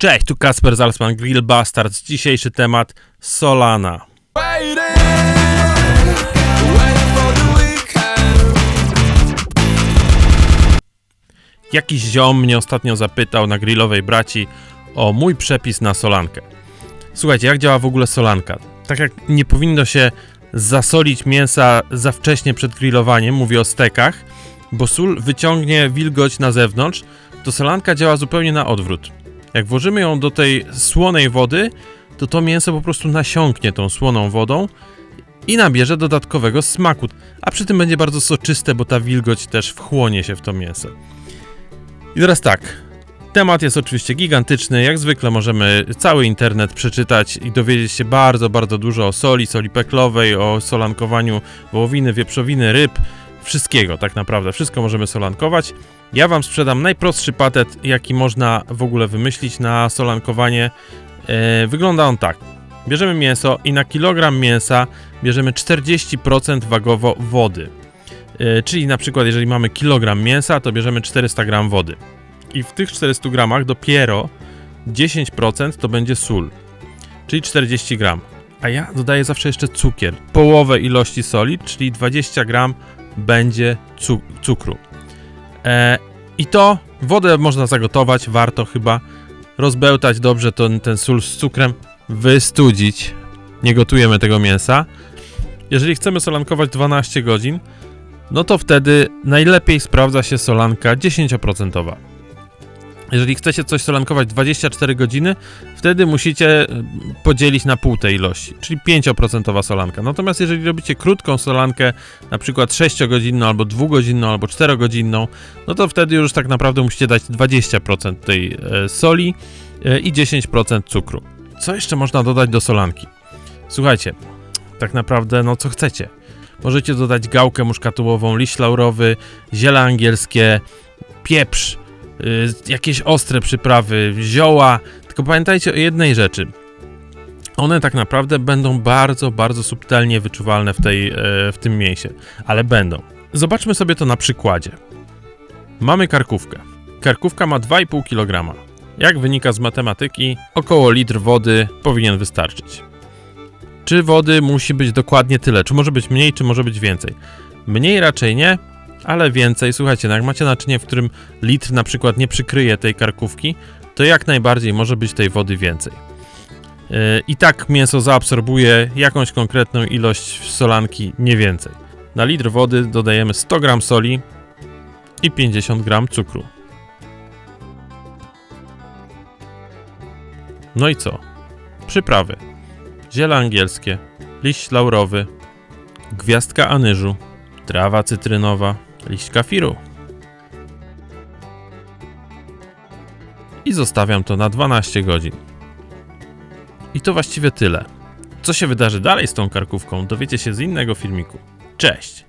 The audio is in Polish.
Cześć, tu Kasper Zalsman, Grill Bastards. Dzisiejszy temat Solana. Jakiś ziom mnie ostatnio zapytał na grillowej braci o mój przepis na solankę. Słuchajcie, jak działa w ogóle solanka? Tak jak nie powinno się zasolić mięsa za wcześnie przed grillowaniem, mówię o stekach, bo sól wyciągnie wilgoć na zewnątrz, to solanka działa zupełnie na odwrót. Jak włożymy ją do tej słonej wody, to to mięso po prostu nasiąknie tą słoną wodą i nabierze dodatkowego smaku, a przy tym będzie bardzo soczyste, bo ta wilgoć też wchłonie się w to mięso. I teraz tak. Temat jest oczywiście gigantyczny. Jak zwykle możemy cały internet przeczytać i dowiedzieć się bardzo, bardzo dużo o soli, soli peklowej, o solankowaniu wołowiny, wieprzowiny, ryb, wszystkiego tak naprawdę. Wszystko możemy solankować. Ja Wam sprzedam najprostszy patent, jaki można w ogóle wymyślić na solankowanie. E, wygląda on tak. Bierzemy mięso i na kilogram mięsa bierzemy 40% wagowo wody. E, Czyli na przykład, jeżeli mamy kilogram mięsa, to bierzemy 400 gram wody. I w tych 400 gramach dopiero 10% to będzie sól, czyli 40 gram. A ja dodaję zawsze jeszcze cukier. Połowę ilości soli, czyli 20 gram będzie cu- cukru. E, I to wodę można zagotować, warto chyba rozbełtać dobrze ten, ten sól z cukrem, wystudzić. Nie gotujemy tego mięsa. Jeżeli chcemy solankować 12 godzin, no to wtedy najlepiej sprawdza się solanka 10%. Jeżeli chcecie coś solankować 24 godziny, wtedy musicie y, podzielić na pół tej ilości, czyli 5% solanka. Natomiast jeżeli robicie krótką solankę, na przykład 6-godzinną, albo 2-godzinną, albo 4-godzinną, no to wtedy już tak naprawdę musicie dać 20% tej e, soli e, i 10% cukru. Co jeszcze można dodać do solanki? Słuchajcie, tak naprawdę no co chcecie. Możecie dodać gałkę muszkatułową, liść laurowy, ziele angielskie, pieprz, jakieś ostre przyprawy, zioła. Tylko pamiętajcie o jednej rzeczy. One tak naprawdę będą bardzo, bardzo subtelnie wyczuwalne w, tej, e, w tym mięsie, ale będą. Zobaczmy sobie to na przykładzie. Mamy karkówkę. Karkówka ma 2,5 kg. Jak wynika z matematyki, około litr wody powinien wystarczyć. Czy wody musi być dokładnie tyle? Czy może być mniej, czy może być więcej? Mniej raczej nie, ale więcej. Słuchajcie, no jak macie naczynie, w którym litr na przykład nie przykryje tej karkówki, to jak najbardziej może być tej wody więcej. Yy, I tak mięso zaabsorbuje jakąś konkretną ilość solanki, nie więcej. Na litr wody dodajemy 100 g soli i 50 g cukru. No i co? Przyprawy. Ziele angielskie, liść laurowy, gwiazdka anyżu, trawa cytrynowa, liść kafiru. I zostawiam to na 12 godzin. I to właściwie tyle. Co się wydarzy dalej z tą karkówką, dowiecie się z innego filmiku. Cześć!